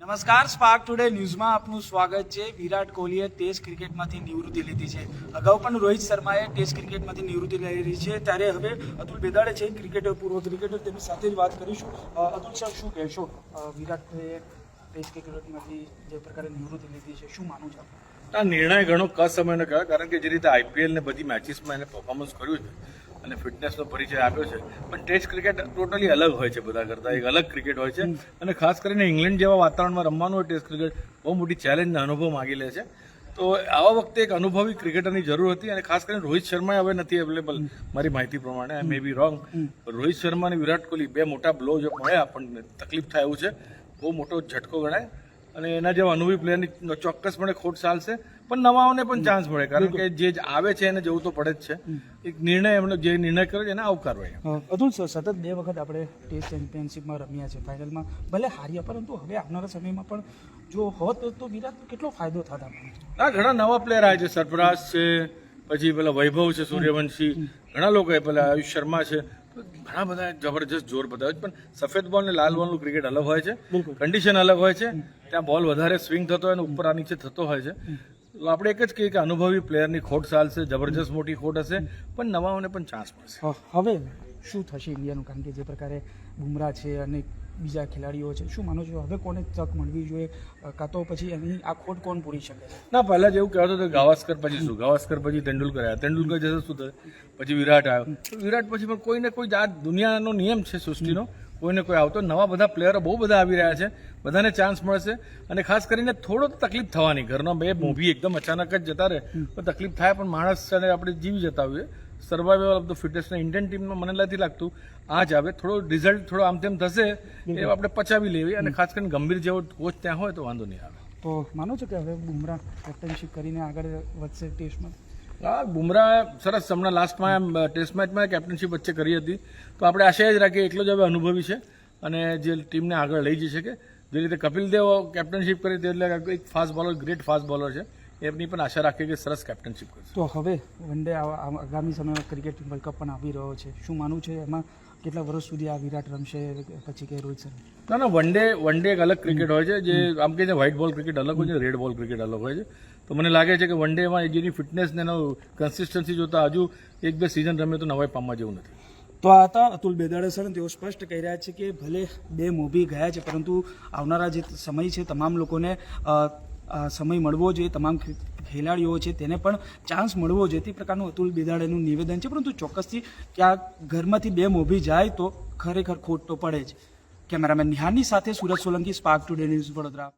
નમસ્કાર spark today ન્યૂઝમાં આપનું સ્વાગત છે. વિરાટ કોહલીએ ટેસ્ટ ક્રિકેટમાંથી નિવૃત્તિ લીધી છે. અગાઉ પણ રોહિત શર્માએ ટેસ્ટ ક્રિકેટમાંથી નિવૃત્તિ લીધી છે. ત્યારે હવે અતુલ બેદાડે છે ક્રિકેટર પૂર્વ ક્રિકેટર તેમની સાથે જ વાત કરીશું. અતુલ સર શું કહેશો? વિરાટ વિરાટે ટેસ્ટ ક્રિકેટમાંથી જે પ્રકારે નિવૃત્તિ લીધી છે, શું માનું છો આ નિર્ણય ઘણો કસમયનો કહેવાય, કારણ કે જે રીતે આઈપીએલ ને બધી મેચીસમાં એને પરફોર્મન્સ કર્યું છે અને ફિટનેસનો પરિચય આપ્યો છે. પણ ટેસ્ટ ક્રિકેટ ટોટલી અલગ હોય છે બધા કરતાં. એક અલગ ક્રિકેટ હોય છે. અને ખાસ કરીને ઇંગ્લેન્ડ જેવા વાતાવરણમાં રમવાનું હોય ટેસ્ટ ક્રિકેટ બહુ મોટી ચેલેન્જનો અનુભવ માગી લે છે. તો આવા વખતે એક અનુભવી ક્રિકેટરની જરૂર હતી અને ખાસ કરીને રોહિત શર્મા હવે નથી અવેલેબલ મારી માહિતી પ્રમાણે. I may be wrong Rohit Sharma અને વિરાટ કોહલી બે મોટા બ્લો જો મળ્યા આપણને તકલીફ થાય એવું છે. બહુ મોટો ઝટકો ગણાય. અને એના જેવા અનુભવી પ્લેયરની ચોક્કસપણે ખોટ ચાલશે. પણ નવાઓને પણ ચાન્સ મળે કારણ કે જે આવે છે એને જવું તો પડે જ છે. એક નિર્ણય એમનો જે નિર્ણય કર્યો છે એને આવકારવાય અતુલ સર સતત બે વખત આપણે ટેસ્ટ ચેમ્પિયનશિપમાં રમ્યા છે ફાઇનલમાં ભલે હાર્યા પરંતુ હવે આવનારા સમયમાં પણ જો હોત તો વિરાટ કેટલો ફાયદો થતા? આ ઘણા નવા પ્લેયર આવે છે સરફરાઝ છે પછી પેલા વૈભવ છે સૂર્યવંશી. ઘણા લોકો પેલા આયુષ શર્મા છે. ઘણા બધા જબરજસ્ત જોર બતાવે છે પણ સફેદ બોલ ને લાલ બોલનું ક્રિકેટ અલગ હોય છે. કન્ડિશન અલગ હોય છે. ત્યાં બોલ વધારે સ્વિંગ થતો હોય અને ઉપર આ નીચે થતો હોય છે. આપણે એક જ કહીએ કે અનુભવી પ્લેયરની ખોટ ચાલશે જબરજસ્ત મોટી ખોટ હશે પણ નવાઓને પણ ચાન્સ મળશે. હવે શું થશે ઇન્ડિયાનું? કારણ કે જે પ્રકારે બુમરા છે અને બીજા ખેલાડીઓ છે શું માનો છો? હવે કોને તક મળવી જોઈએ? કાં તો પછી એની આ ખોટ કોણ પૂરી શકે? ના પહેલાં જેવું કહેતો હતો ગાવસ્કર પછી શું? ગાવસ્કર પછી તેંડુલકર આવ્યા. તેંડુલકર જશે શું થશે? પછી વિરાટ આવ્યો. વિરાટ પછી પણ કોઈને કોઈ આ દુનિયાનો નિયમ છે સૃષ્ટિનો. કોઈને કોઈ આવતો. નવા બધા પ્લેયરો બહુ બધા આવી રહ્યા છે. બધાને ચાન્સ મળશે. અને ખાસ કરીને થોડો તો તકલીફ થવાની. ઘરનો બે મૂવી એકદમ અચાનક જ જતા રહે. તો તકલીફ થાય પણ માણસ અને આપણે જીવી જતા હોઈએ. સર્વાઈવલ ઓફ ધ ફિટેસ્ટના ઇન્ડિયન ટીમમાં મને નથી લાગતું. આ જ આવે. થોડો રિઝલ્ટ થોડો આમ તેમ થશે એ આપણે પચાવી લેવી. અને ખાસ કરીને ગંભીર જેવો કોચ ત્યાં હોય તો વાંધો નહીં આવે. તો માનો છો કે હવે બુમરાહ કેપ્ટનશીપ કરીને આગળ વધશે ટેસ્ટમાં? હા, બુમરાહ સરસ, હમણાં લાસ્ટમાં ટેસ્ટ મેચમાં કેપ્ટનશીપ વચ્ચે કરી હતી. તો આપણે આશા જ રાખીએ એટલો જ હવે અનુભવી છે અને જે ટીમને આગળ લઈ જઈ શકે. જે રીતે કપિલ દેવ કેપ્ટનશીપ કરી તે એટલે એક fast bowler great fast bowler છે. એમની પણ આશા રાખીએ કે સરસ કેપ્ટનશીપ કરશે. તો હવે વન ડે આગામી સમયમાં ક્રિકેટ વર્લ્ડ કપ પણ આવી રહ્યો છે. શું માનવું છે એમાં કેટલા વર્ષ સુધી આ વિરાટ રમશે પછી કે રોહિત શર્મા? ના ના વન ડે વન ડે એક અલગ ક્રિકેટ હોય છે જે આમ કે વ્હાઇટ બોલ ક્રિકેટ અલગ હોય છે રેડ બોલ ક્રિકેટ અલગ હોય છે. તો મને લાગે છે કે વન ડેમાં જેની ફિટનેસ ને એનો કન્સિસ્ટન્સી જોતા હજુ એક બે સિઝન રમે તો નવાઈ પામવા જેવું નથી. તો આ હતા અતુલ બેદાડે સર તેઓ સ્પષ્ટ કહી રહ્યા છે કે ભલે બે મૂવી ગયા છે પરંતુ આવનારા જે સમય છે તમામ લોકોને સમય મળવો જોઈએ, તમામ ખેલાડીઓ છે તેને પણ ચાન્સ મળવો જોઈએ. તે પ્રકારનું અતુલ બેદાડેનું નિવેદન છે. પરંતુ ચોક્કસથી ક્યાં ઘરમાંથી બે મોભી જાય તો ખરેખર ખોટ તો પડે જ. કેમેરામેન નિહાની સાથે Surat Solanki spark today news Vadodara.